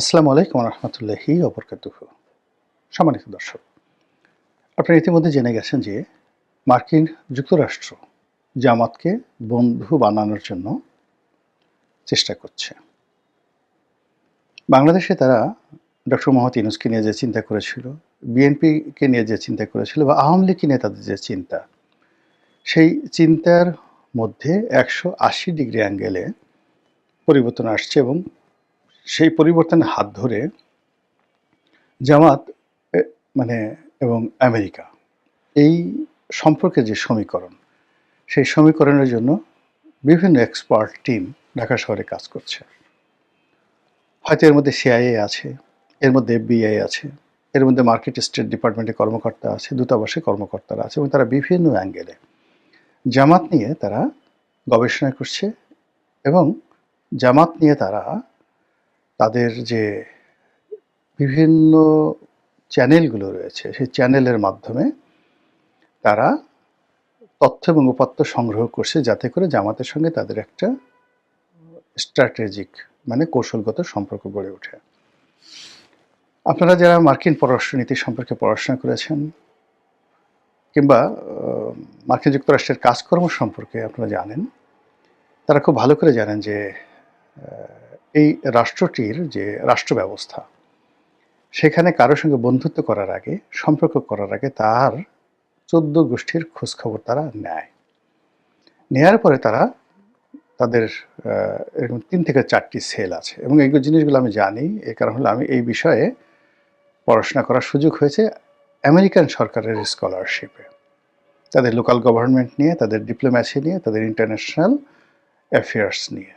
আসসালামু আলাইকুম রহমতুল্লাহি অবরকাতুহ সম্মানিত দর্শক, আপনারা ইতিমধ্যে জেনে গেছেন যে মার্কিন যুক্তরাষ্ট্র জামাতকে বন্ধু বানানোর জন্য চেষ্টা করছে। বাংলাদেশে তারা ডক্টর মোহাম্মদ ইউনুসকে নিয়ে যে চিন্তা করেছিল, বিএনপিকে নিয়ে যে চিন্তা করেছিল বা আওয়ামী লীগকে নিয়ে তাদের যে চিন্তা, সেই চিন্তার মধ্যে একশো আশি ডিগ্রি অ্যাঙ্গেলে পরিবর্তন আসছে এবং সেই পরিবর্তনের হাত ধরে জামাত মানে এবং আমেরিকা, এই সম্পর্কে যে সমীকরণ, সেই সমীকরণের জন্য বিভিন্ন এক্সপার্ট টিম ঢাকা শহরে কাজ করছে। হয়তো এর মধ্যে সিআইএ আছে, এর মধ্যে এফবিআই আছে, এর মধ্যে মার্কেট স্টেট ডিপার্টমেন্টের কর্মকর্তা আছে, দূতাবাসের কর্মকর্তারা আছে, এবং তারা বিভিন্ন অ্যাঙ্গেলে জামাত নিয়ে তারা গবেষণা করছে, এবং জামাত নিয়ে তারা তাদের যে বিভিন্ন চ্যানেলগুলো রয়েছে, সেই চ্যানেলের মাধ্যমে তারা তথ্য এবং উপাত্ত সংগ্রহ করছে যাতে করে জামাতের সঙ্গে তাদের একটা স্ট্র্যাটেজিক মানে কৌশলগত সম্পর্ক গড়ে ওঠে। আপনারা যারা মার্কিন পররাষ্ট্রনীতি সম্পর্কে পড়াশোনা করেছেন কিংবা মার্কিন যুক্তরাষ্ট্রের কাজকর্ম সম্পর্কে আপনারা জানেন, তারা খুব ভালো করে জানেন যে এই রাষ্ট্রটির যে রাষ্ট্র ব্যবস্থা সেখানে কারোর সঙ্গে বন্ধুত্ব করার আগে, সম্পর্ক করার আগে তার চোদ্দ গোষ্ঠীর খোঁজখবর তারা নেয়। নেয়ার পরে তারা তাদের এরকম তিন থেকে চারটি সেল আছে এবং এই জিনিসগুলো আমি জানি এর কারণ হলো আমি এই বিষয়ে পড়াশোনা করার সুযোগ হয়েছে আমেরিকান সরকারের স্কলারশিপে। তাদের লোকাল গভর্নমেন্ট নিয়ে, তাদের ডিপ্লোম্যাসি নিয়ে, তাদের ইন্টারন্যাশনাল অ্যাফেয়ার্স নিয়ে।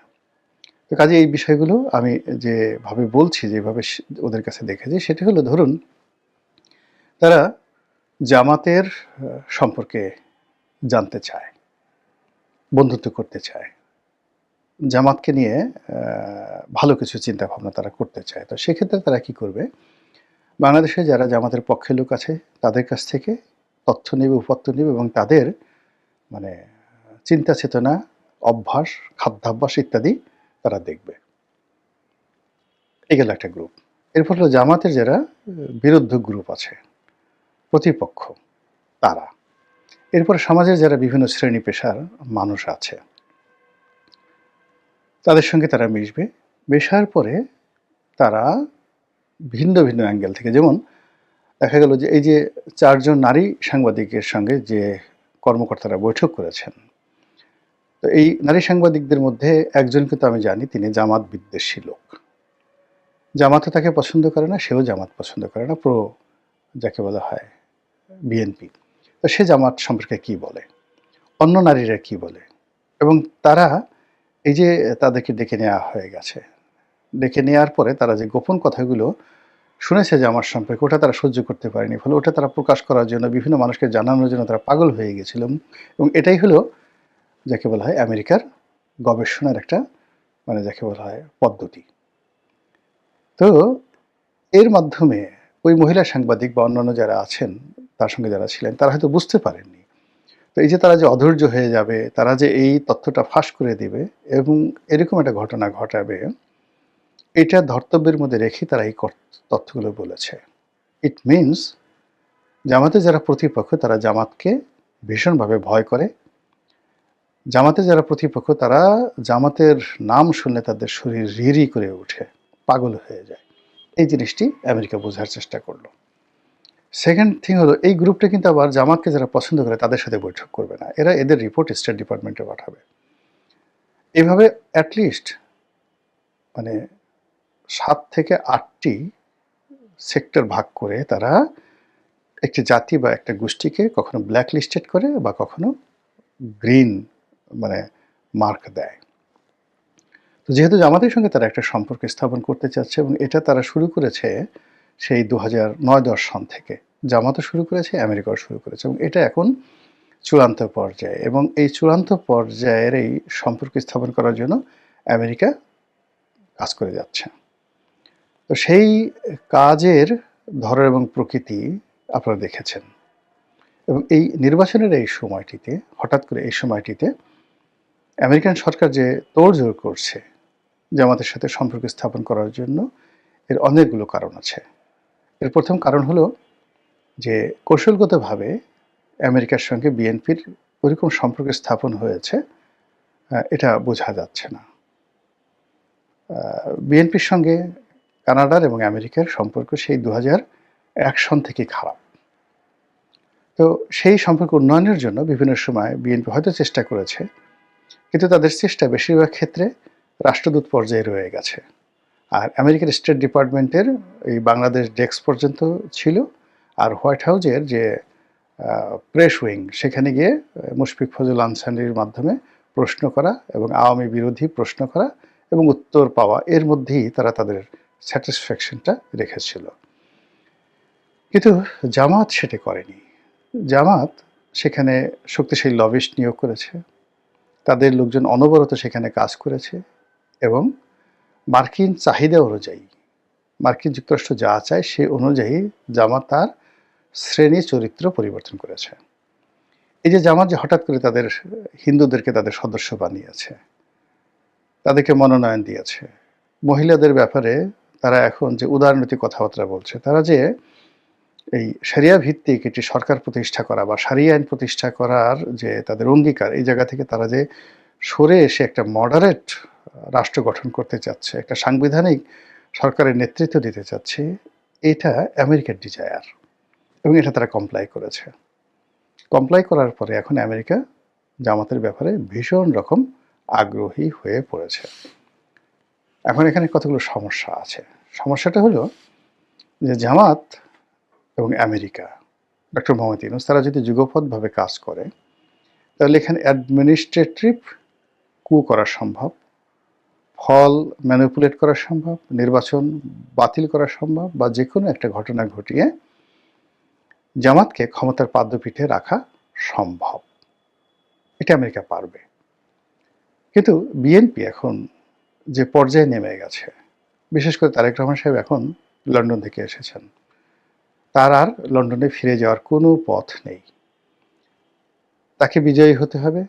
তো কাজে এই বিষয়গুলো আমি যেভাবে বলছি যেভাবে ওদের কাছে দেখেছি, সেটি হলো ধরুন, তারা জামাতের সম্পর্কে জানতে চায়, বন্ধুত্ব করতে চায়। জামাতকে নিয়ে ভালো কিছু চিন্তা ভাবনা তারা করতে চায়। তো সেক্ষেত্রে তারা কি করবে? বাংলাদেশে যারা জামাতের পক্ষে লোক আছে, তাদের কাছ থেকে তথ্য নেবে উপাত্ত নেবে এবং তাদের মানে চিন্তা চেতনা অভ্যাস, খাদ্যাভ্যাস ইত্যাদি তারা দেখবে। এই গেল একটা গ্রুপ এরপর হলো জামাতের যারা, বিরুদ্ধ গ্রুপ আছে, প্রতিপক্ষ, তারা। এরপর সমাজের যারা বিভিন্ন শ্রেণি পেশার মানুষ আছে, তাদের সঙ্গে তারা মিশবে। মেশার পরে তারা ভিন্ন ভিন্ন অ্যাঙ্গেল থেকে, যেমন দেখা গেল যে এই যে চারজন নারী সাংবাদিকের সঙ্গে যে কর্মকর্তারা বৈঠক করেছেন তো এই নারী সাংবাদিকদের মধ্যে একজনকে তো আমি জানি, তিনি জামাত বিদ্বেষী লোক। জামাতও তাকে পছন্দ করে না, সেও জামাত পছন্দ করে না, প্রো যাকে বলা হয় বিএনপি। তো সে জামাত সম্পর্কে কি বলে? অন্য নারীরা কি বলে? এবং তারা এই যে তাদেরকে ডেকে নেওয়া হয়ে গেছে, ডেকে নেওয়ার পরে তারা যে গোপন কথাগুলো শুনেছে যে আমার সম্পর্কে, ওটা তারা সহ্য করতে পারেনি। ফলে ওটা তারা প্রকাশ করার জন্য, বিভিন্ন মানুষকে জানানোর জন্য তারা পাগল হয়ে গেছিল। এবং এটাই হলো যাকে বলা হয় আমেরিকার গবেষণার একটা মানে যাকে বলা হয় পদ্ধতি। তো এর মাধ্যমে ওই মহিলা সাংবাদিক বা অন্যান্য যারা আছেন, তার সঙ্গে যারা ছিলেন, তারা হয়তো বুঝতে পারেননি। তো এই যে তারা যে অধৈর্য হয়ে যাবে, তারা যে এই তথ্যটা ফাঁস করে দিবে এবং এরকম একটা ঘটনা ঘটাবে, এটা ধর্তব্যের মধ্যে রেখে তারা এই তথ্যগুলো বলেছে। ইট মিনস জামাতে যারা প্রতিপক্ষ, তারা জামাতকে ভীষণভাবে ভয় করে জামাতে যারা প্রতিপক্ষ, তারা জামাতের নাম শুনলে তাদের শরীর রিরি করে ওঠে, পাগল হয়ে যায়। এই জিনিসটি আমেরিকা বোঝার চেষ্টা করল। সেকেন্ড থিং হলো, এই গ্রুপটা কিন্তু আবার জামাতকে যারা পছন্দ করে, তাদের সাথে বৈঠক করবে না। এরা এদের রিপোর্ট স্টেট ডিপার্টমেন্টে পাঠাবে। এভাবে অ্যাটলিস্ট মানে সাত থেকে আটটি সেক্টর ভাগ করে তারা একটি জাতি বা একটা গোষ্ঠীকে কখনো ব্ল্যাক লিস্টেড করে বা কখনো গ্রিন মানে মার্ক দেয়। তো যেহেতু জামাতের সঙ্গে তারা একটা সম্পর্ক স্থাপন করতে চাচ্ছে এবং এটা তারা শুরু করেছে সেই দু হাজার নয় দশ সন থেকে। জামাতও শুরু করেছে, আমেরিকাও শুরু করেছে এবং এটা এখন চূড়ান্ত পর্যায়ে এবং এই চূড়ান্ত পর্যায়ের এই সম্পর্ক স্থাপন করার জন্য আমেরিকা কাজ করে যাচ্ছে। তো সেই কাজের ধরন এবং প্রকৃতি আপনারা দেখেছেন এবং এই নির্বাচনের এই সময়টিতে, হঠাৎ করে এই সময়টিতে আমেরিকান সরকার যে তোড়জোড় করছে জামাতের সাথে সম্পর্ক স্থাপন করার জন্য, এর অনেকগুলো কারণ আছে। এর প্রথম কারণ হলো যে, কৌশলগতভাবে আমেরিকার সঙ্গে বিএনপির ওইরকম সম্পর্ক স্থাপন হয়েছে এটা বোঝা যাচ্ছে না। বিএনপির সঙ্গে কানাডার এবং আমেরিকার সম্পর্ক সেই দু এক সন থেকে খারাপ। তো সেই সম্পর্ক উন্নয়নের জন্য বিভিন্ন সময় বিএনপি হয়তো চেষ্টা করেছে কিন্তু তাদের চেষ্টা বেশিরভাগ ক্ষেত্রে রাষ্ট্রদূত পর্যায়ে রয়ে গেছে। আর আমেরিকার স্টেট ডিপার্টমেন্টের এই বাংলাদেশ ডেস্ক পর্যন্ত ছিল, আর হোয়াইট হাউজের যে প্রেস উইং, সেখানে গিয়ে মুশফিক ফজল আনসানির মাধ্যমে প্রশ্ন করা এবং আওয়ামী বিরোধী প্রশ্ন করা এবং উত্তর পাওয়া, এর মধ্যেই তারা তাদের স্যাটিসফ্যাকশনটা রেখেছিল। কিন্তু জামাত সেটা করেনি। জামাত সেখানে শক্তিশালী লবিস্ট নিয়োগ করেছে। তাদের লোকজন অনবরত সেখানে কাজ করেছে এবং মার্কিন চাহিদা অনুযায়ী, মার্কিন যুক্তরাষ্ট্র যা চায় সে অনুযায়ী জামাত তার শ্রেণি চরিত্র পরিবর্তন করেছে। এই যে জামাত যে হঠাৎ করে তাদের হিন্দুদেরকে তাদের সদস্য বানিয়েছে, তাদেরকে মনোনয়ন দিয়েছে, মহিলাদের ব্যাপারে তারা এখন যে উদারনৈতিক কথাবার্তা বলছে, তারা যে এই সারিয়া ভিত্তিক একটি সরকার প্রতিষ্ঠা করা বা সারিয়া আইন প্রতিষ্ঠা করার যে তাদের অঙ্গীকার, এই জায়গা থেকে তারা যে সরে এসে একটা মডারেট রাষ্ট্র গঠন করতে চাচ্ছে, একটা সাংবিধানিক সরকারের নেতৃত্ব দিতে চাচ্ছে, এটা আমেরিকার ডিজায়ার এবং এটা তারা কমপ্লাই করেছে। কমপ্লাই করার পরে এখন আমেরিকা জামাতের ব্যাপারে ভীষণ রকম আগ্রহী হয়ে পড়েছে। এখন এখানে কতগুলো সমস্যা আছে? সমস্যাটা হলো যে জামাত এবং আমেরিকা। ডক্টর মোহাম্মদ ইউনুস, তারা যদি যুগপথভাবে কাজ করে, তাহলে এখানে অ্যাডমিনিস্ট্রেটিভ কু করা সম্ভব, ফল ম্যানিপুলেট করা সম্ভব, নির্বাচন বাতিল করা সম্ভব, বা যে কোনো একটা ঘটনা ঘটিয়ে জামাতকে ক্ষমতার পাদ্যপীঠে রাখা সম্ভব। এটা আমেরিকা পারবে। কিন্তু বিএনপি এখন যে পর্যায়ে নেমে গেছে, বিশেষ করে তারেক রহমান সাহেব এখন লন্ডন থেকে এসেছেন। তার আর লন্ডনে ফিরে যাওয়ার কোনো পথ নেই। তাকে বিজয়ী হতে হবে,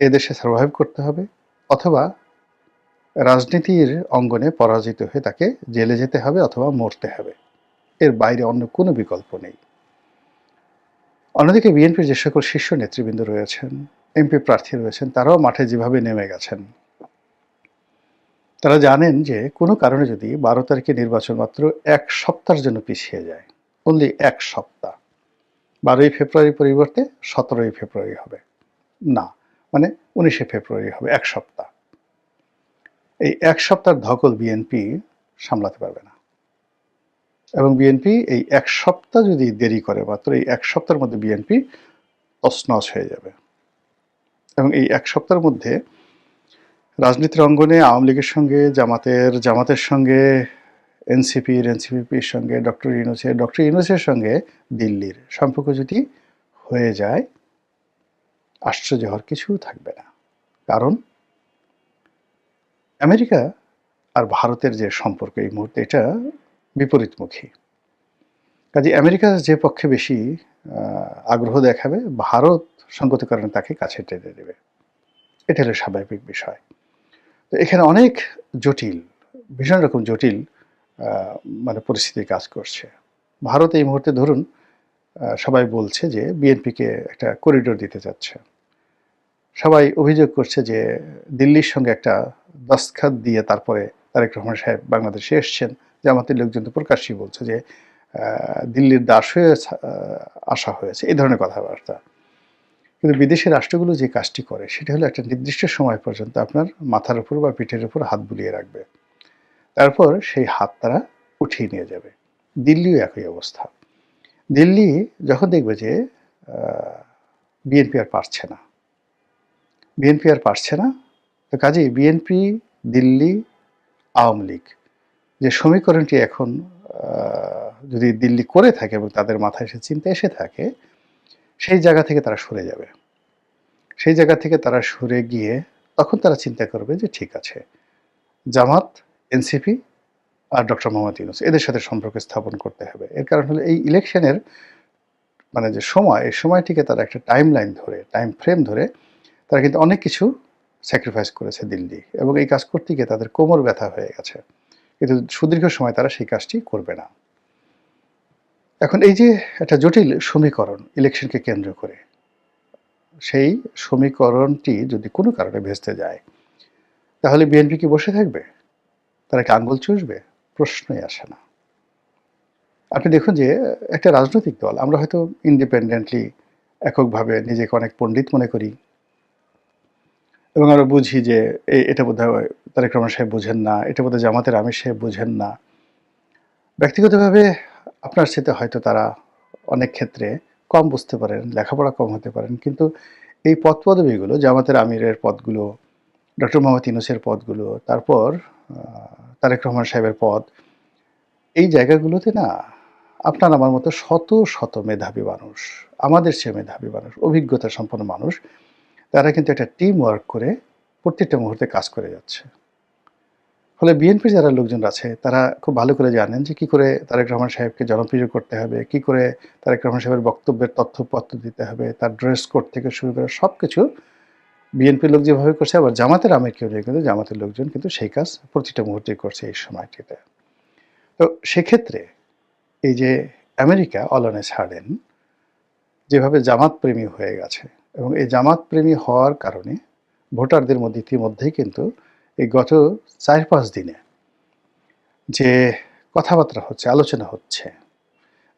এদেশে সার্ভাইভ করতে হবে, অথবা রাজনীতির অঙ্গনে পরাজিত হয়ে তাকে জেলে যেতে হবে অথবা মরতে হবে। এর বাইরে অন্য কোনো বিকল্প নেই। অন্যদিকে বিএনপির যে সকল শীর্ষ নেতৃবৃন্দ রয়েছেন এমপি প্রার্থী রয়েছেন, তারাও মাঠে যেভাবে নেমে গেছেন। তারা জানেন যে কোনো কারণে যদি বারো তারিখে নির্বাচন মাত্র এক সপ্তাহের জন্য পিছিয়ে যায় অনলি এক সপ্তাহ। বারোই ফেব্রুয়ারি পরিবর্তে সতেরোই ফেব্রুয়ারি হবে। না মানে উনিশে ফেব্রুয়ারি হবে, এক সপ্তাহ। এই এক সপ্তাহের ধকল বিএনপি সামলাতে পারবে না। এবং বিএনপি এই এক সপ্তাহ যদি দেরি করে, মাত্র এই এক সপ্তাহের মধ্যে বিএনপি তছনছ হয়ে যাবে। এবং এই এক সপ্তাহের মধ্যে রাজনীতির অঙ্গনে আওয়ামী লীগের সঙ্গে, জামাতের জামাতের সঙ্গে এনসিপির এনসিপির সঙ্গে, ডক্টর ইউনুসের ডক্টর ইউনুসের সঙ্গে দিল্লির সম্পর্ক যদি হয়ে যায়, আশ্চর্য হওয়ার কিছু থাকবে না। কারণ আমেরিকা আর ভারতের যে সম্পর্ক এই মুহূর্তে, এটা বিপরীতমুখী। কাজে আমেরিকা যে পক্ষে বেশি আগ্রহ দেখাবে, ভারত সঙ্গত কারণে তাকে কাছে টেনে দেবে। এটা হলো স্বাভাবিক বিষয়। তো এখানে অনেক জটিল, ভীষণ রকম জটিল মানে পরিস্থিতি কাজ করছে। ভারত এই মুহূর্তে ধরুন সবাই বলছে যে বিএনপিকে একটা করিডোর দিতে যাচ্ছে সবাই অভিযোগ করছে যে দিল্লির সঙ্গে একটা দস্তখাত দিয়ে তারপরে তারেক রহমান সাহেব বাংলাদেশে এসছেন। আমাদের লোকজন তো প্রকাশ্যই বলছে যে দিল্লির দাস হয়ে আসা হয়েছে, এই ধরনের কথাবার্তা। কিন্তু বিদেশি রাষ্ট্রগুলো যে কাজটি করে, সেটা হলো একটা নির্দিষ্ট সময় পর্যন্ত আপনার মাথার উপর বা পিঠের উপর হাত বুলিয়ে রাখবে। তারপর সেই হাত তারা উঠিয়ে নিয়ে যাবে। দিল্লিও একই অবস্থা। দিল্লি যখন দেখবে যে বিএনপি আর পারছে না। বিএনপি আর পারছে না, তো কাজেই বিএনপি দিল্লি, আওয়ামী লীগ, যে সমীকরণটি এখন যদি দিল্লি করে থাকে এবং তাদের মাথায় সে চিন্তা এসে থাকে, সেই জায়গা থেকে তারা সরে যাবে। সেই জায়গা থেকে তারা সরে গিয়ে তখন তারা চিন্তা করবে যে, ঠিক আছে, জামাত এনসিপি আর ডক্টর মোহাম্মদ ইউনুস, এদের সাথে সম্পর্ক স্থাপন করতে হবে। এর কারণ হলো এই ইলেকশনের মানে যে সময়, এই সময়টিকে তারা একটা টাইম লাইন ধরে টাইম ফ্রেম ধরে তারা কিন্তু অনেক কিছু স্যাক্রিফাইস করেছে দিল্লি এবং এই কাজ করতে গিয়ে তাদের কোমর ব্যথা হয়ে গেছে। কিন্তু সুদীর্ঘ সময় তারা সেই কাজটি করবে না। এখন এই যে একটা জটিল সমীকরণ, ইলেকশনকে কেন্দ্র করে, সেই সমীকরণটি যদি কোনো কারণে ভেস্তে যায়, তাহলে বিএনপি কি বসে থাকবে? তারা কি আঙ্গুল চুষবে? প্রশ্নই আসে না। আপনি দেখুন যে, একটা রাজনৈতিক দল, আমরা হয়তো ইন্ডিপেন্ডেন্টলি এককভাবে নিজেকে অনেক পণ্ডিত মনে করি এবং আমরা বুঝি যে এটা বোধ হয় তারেক রহমান সাহেব বুঝেন না, এটা বোধহয় জামাতের আমির সাহেব বুঝেন না। ব্যক্তিগতভাবে আপনার সাথে হয়তো তারা অনেক ক্ষেত্রে কম বুঝতে পারেন, লেখাপড়া কম হতে পারেন, কিন্তু এই পদ পদবীগুলো জামাতের আমিরের পদগুলো, ডক্টর মোহাম্মদ ইউনুসের পদগুলো, তারপর তারেক রহমান সাহেবের পদ। এই জায়গাগুলোতে না, আপনার আমার মতো শত শত মেধাবী মানুষ, আমাদের সে মেধাবী মানুষ, অভিজ্ঞতা সম্পন্ন মানুষ, তারা কিন্তু একটা টিম ওয়ার্ক করে প্রত্যেকটা মুহূর্তে কাজ করে যাচ্ছে। ফলে বিএনপির যারা লোকজন আছে, তারা খুব ভালো করে জানেন যে কি করে তারেক রহমান সাহেবকে জনপ্রিয় করতে হবে, কি করে তারেক রহমান সাহেবের বক্তব্যের তথ্যপত্র দিতে হবে, তার ড্রেস কোড থেকে শুরু করে সব কিছু বিএনপির লোক যেভাবে করছে, আবার জামাতের আমিরকেও নিয়ে কিন্তু জামাতের লোকজন কিন্তু সেই কাজ প্রতিটা মুহূর্তে করছে এই সময়টিতে। তো সেক্ষেত্রে এই যে আমেরিকা অলনে ছাড়েন, যেভাবে জামাত প্রেমী হয়ে গেছে, এবং এই জামাত প্রেমী হওয়ার কারণে ভোটারদের মধ্যে ইতিমধ্যেই কিন্তু এই গত চার পাঁচ দিনে যে কথাবার্তা হচ্ছে, আলোচনা হচ্ছে,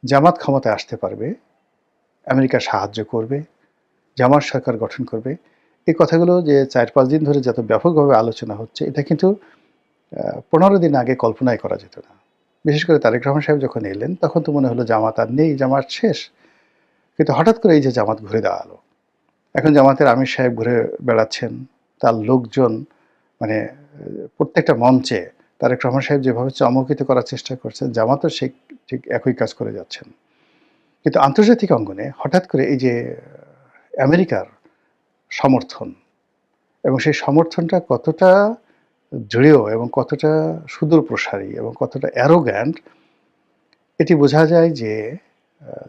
জামাত ক্ষমতায় আসতে পারবে, আমেরিকা সাহায্য করবে, জামাত সরকার গঠন করবে এই কথাগুলো যে চার পাঁচ দিন ধরে যত ব্যাপকভাবে আলোচনা হচ্ছে, এটা কিন্তু পনেরো দিন আগে কল্পনাই করা যেত না। বিশেষ করে তারেক রহমান সাহেব যখন এলেন, তখন তো মনে হলো জামাত আর নেই, জামাত শেষ। কিন্তু হঠাৎ করে এই যে জামাত ঘুরে দাঁড়াল, এখন জামাতের আমির সাহেব ঘুরে বেড়াচ্ছেন, তার লোকজন মানে প্রত্যেকটা মঞ্চে তারেক রহমান সাহেব যেভাবে চমকিত করার চেষ্টা করছেন জামাতও সেই, ঠিক একই কাজ করে যাচ্ছেন। কিন্তু আন্তর্জাতিক অঙ্গনে হঠাৎ করে এই যে, আমেরিকার সমর্থন। এবং সেই সমর্থনটা কতটা দৃঢ় এবং কতটা সুদূর প্রসারী এবং কতটা অ্যারোগ্যান্ট এটি বোঝা যায় যে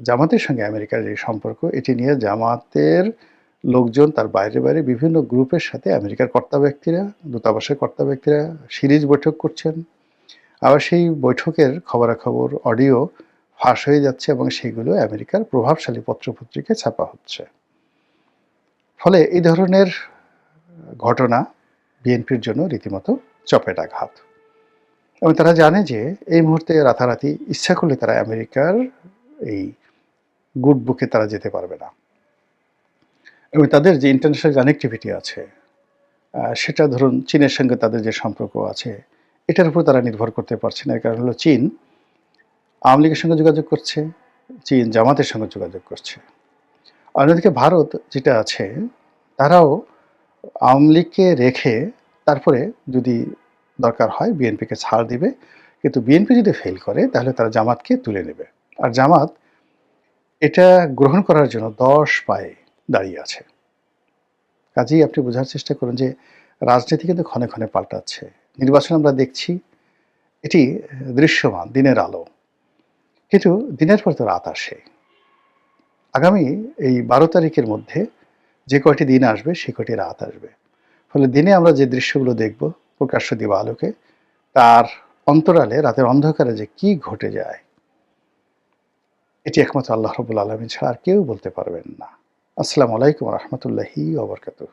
জামাতের সঙ্গে আমেরিকার যে সম্পর্ক, এটি নিয়ে জামাতের লোকজন, তার বাইরে বাইরে বিভিন্ন গ্রুপের সাথে আমেরিকার কর্তা ব্যক্তিরা, দূতাবাসের কর্তা ব্যক্তিরা সিরিজ বৈঠক করছেন। আবার সেই বৈঠকের খবরাখবর, অডিও ফাঁস হয়ে যাচ্ছে এবং সেগুলো আমেরিকার প্রভাবশালী পত্রপত্রিকায় ছাপা হচ্ছে। ফলে এই ধরনের ঘটনা বিএনপির জন্য রীতিমতো চপেটাঘাত এবং তারা জানে যে এই মুহূর্তে রাতারাতি ইচ্ছা করলে তারা আমেরিকার এই গুড বুকে তারা যেতে পারবে না। এবং তাদের যে ইন্টারন্যাশনাল কানেক্টিভিটি আছে সেটা ধরুন চীনের সঙ্গে তাদের যে সম্পর্ক আছে, এটার উপর তারা নির্ভর করতে পারছে না। এর কারণ হলো চীন আওয়ামী লীগের সঙ্গে যোগাযোগ করছে, চীন জামাতের সঙ্গে যোগাযোগ করছে। অন্যদিকে ভারত যেটা আছে, তারাও আওয়ামী লীগকে রেখে তারপরে যদি দরকার হয় বিএনপিকে ছাড় দিবে। কিন্তু বিএনপি যদি ফেল করে, তাহলে তারা জামাতকে তুলে নেবে। আর জামাত এটা গ্রহণ করার জন্য দশ পায়ে দাঁড়িয়ে আছে। কাজেই আপনি বোঝার চেষ্টা করুন যে রাজনীতি কিন্তু ক্ষণে ক্ষণে পাল্টাচ্ছে। নির্বাচন আমরা দেখছি, এটি দৃশ্যমান, দিনের আলো। কিন্তু দিনের পর তো রাত আসে। আগামী এই বারো তারিখের মধ্যে যে কয়টি দিন আসবে, সে কয়টি রাত আসবে। ফলে দিনে আমরা যে দৃশ্যগুলো দেখব, প্রকাশ্য দিব আলোকে তার অন্তরালে, রাতের অন্ধকারে যে কি ঘটে যায়, এটি একমাত্র আল্লাহ রবুল আলমী ছাড়া আর কেউ বলতে পারবেন না। আসসালামু আলাইকুম রহমতুল্লাহি ওবরকাতুহ